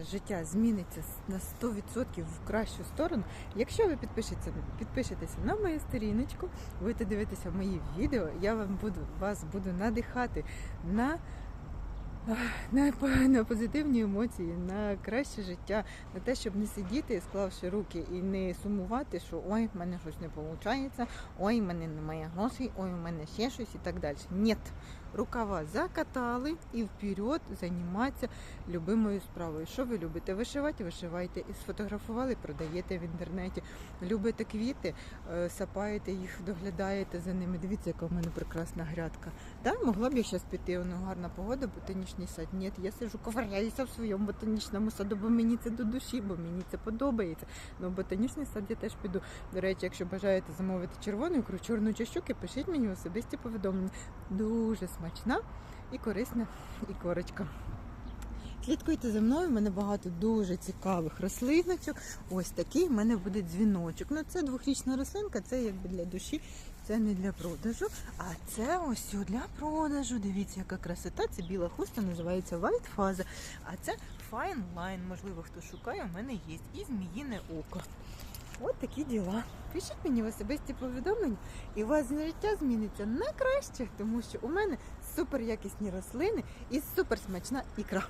Життя зміниться на 100% в кращу сторону. Якщо ви підпишетеся, підпишетеся на мою сторіночку, будете дивитися мої відео, я вам буду вас буду надихати на, на, на позитивні емоції, на краще життя, на те, щоб не сидіти, склавши руки і не сумувати, що ой, в мене щось не виходить, ой, в мене немає грошей, ой, в мене ще щось і так далі. Ні. Рукава закатали і вперед займатися любимою справою. Що ви любите? Вишивати, вишивайте. І сфотографували, продаєте в інтернеті. Любите квіти, е, сапаєте їх, доглядаєте за ними. Дивіться, яка в мене прекрасна грядка. Да, могла б я зараз піти, ну гарна погода, ботанічний сад. Ні, я сижу, ковиряюся в своєму ботанічному саду, бо мені це до душі, бо мені це подобається. Ну, ботанічний сад я теж піду. До речі, якщо бажаєте замовити червону ікру, чорну чи щуки, пишіть мені особисті повідомлення. Дуже смачна і корисна ікорочка. Слідкуйте за мною, в мене багато дуже цікавих рослиночок. Ось такий в мене буде дзвіночок. Ну, це двохрічна рослинка, це якби для душі, це не для продажу. А це ось для продажу. Дивіться, яка красота. Це біла хуста, називається White Faza. А це Fine Line. Можливо, хто шукає, у мене є. І зміїне око. От такі діла. Пишіть мені в особисті повідомлення, і у вас життя зміниться на краще, тому що у мене супер якісні рослини і супер смачна ікра.